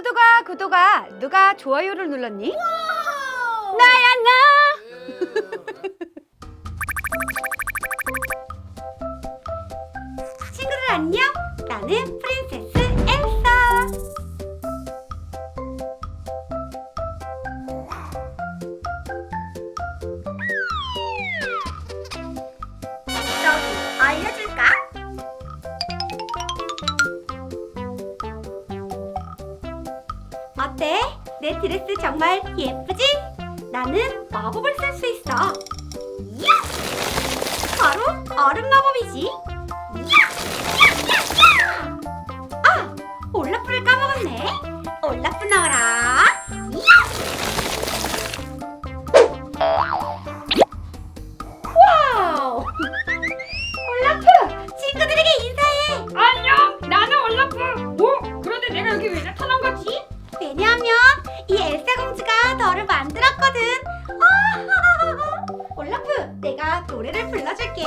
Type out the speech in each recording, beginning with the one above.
구두가 구두가 누가 좋아요를 눌렀니? 나야 나. 친구들 안녕. 나는 내 드레스 정말 예쁘지? 나는 마법을 쓸 수 있어. 야! 바로 얼음 마법이지. 내가 노래를 불러줄게.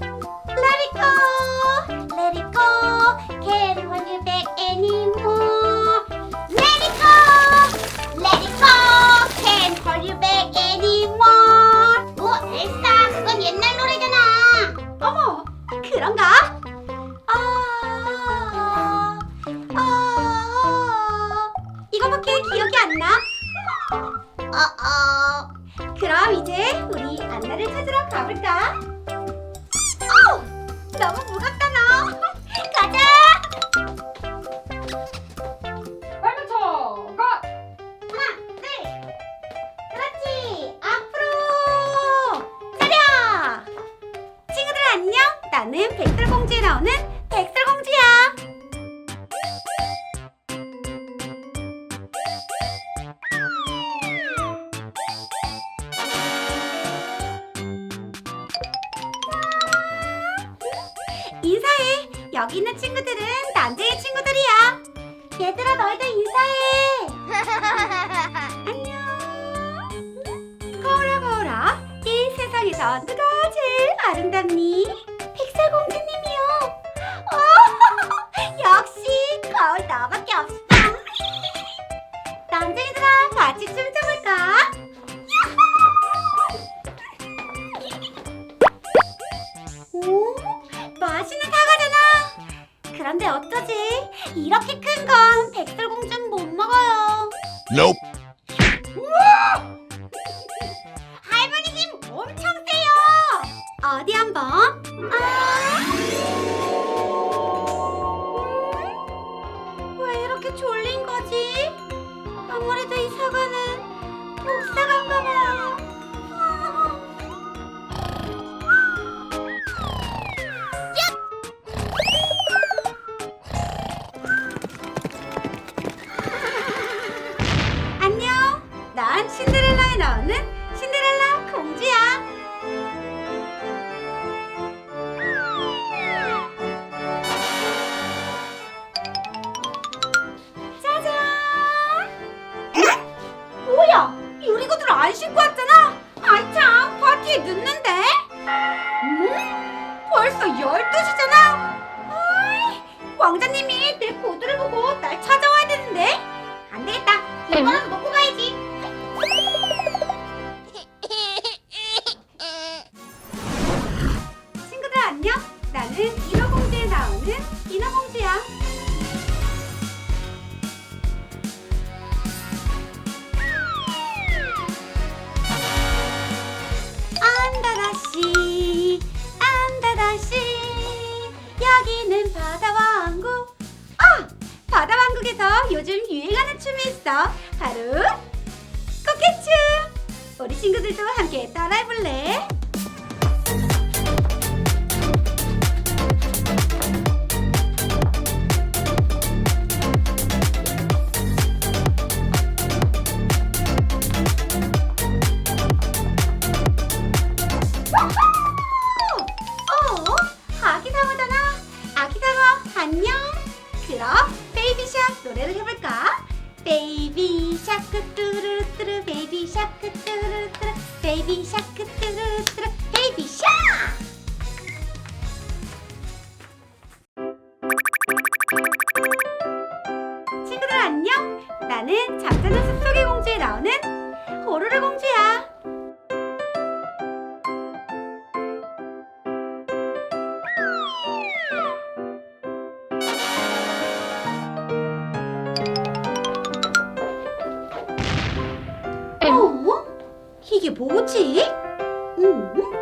Let it go, let it go, can't hold you back anymore. Let it go, let it go, can't hold you back anymore. 어, 엘사, 그건 옛날 노래잖아. 어머, 그런가? 아, 아, 이거밖에 기억이 안 나? 어, 어. 그럼 이제 우리 안나를 찾으러 가볼까? 어, 너무 무겁다 너. 가자. 발부터 가! 하나, 둘. 그렇지. 앞으로. 차려. 친구들 안녕. 나는 백설공주에 나오는 여기 있는 친구들은 난쟁이 친구들이야. 얘들아 너희들 인사해. 안녕. 거울아 거울아. 이 세상에서 누가 제일 아름답니? 이렇게 큰 건 백설공주는 못 먹어요. Nope. 할머니 힘 엄청 세요. 어디 한번? 아. 음, 왜 이렇게 졸린 거지? 아무래도 이 사과는 복사간가 봐요. 야? 유리구들 안 신고 왔잖아. 아이 참, 파티에 늦는데. 음? 벌써 12시잖아. 아이, 왕자님이 내 구두를 보고 날 찾아와야 되는데. 안 되겠다. 이거라도 먹고 가야지. 친구들 안녕. 나는 여기는 바다왕국. 아, 바다왕국에서 요즘 유행하는 춤이 있어. 바로 꽃게춤. 우리 친구들도 함께 따라해볼래? 베이비 샤크 뚜루뚜루 베이비 샤크 친구들 안녕 나는 잠자는 숲속의 공주에 나오는 호로로 공주야. 이게 뭐지? 음?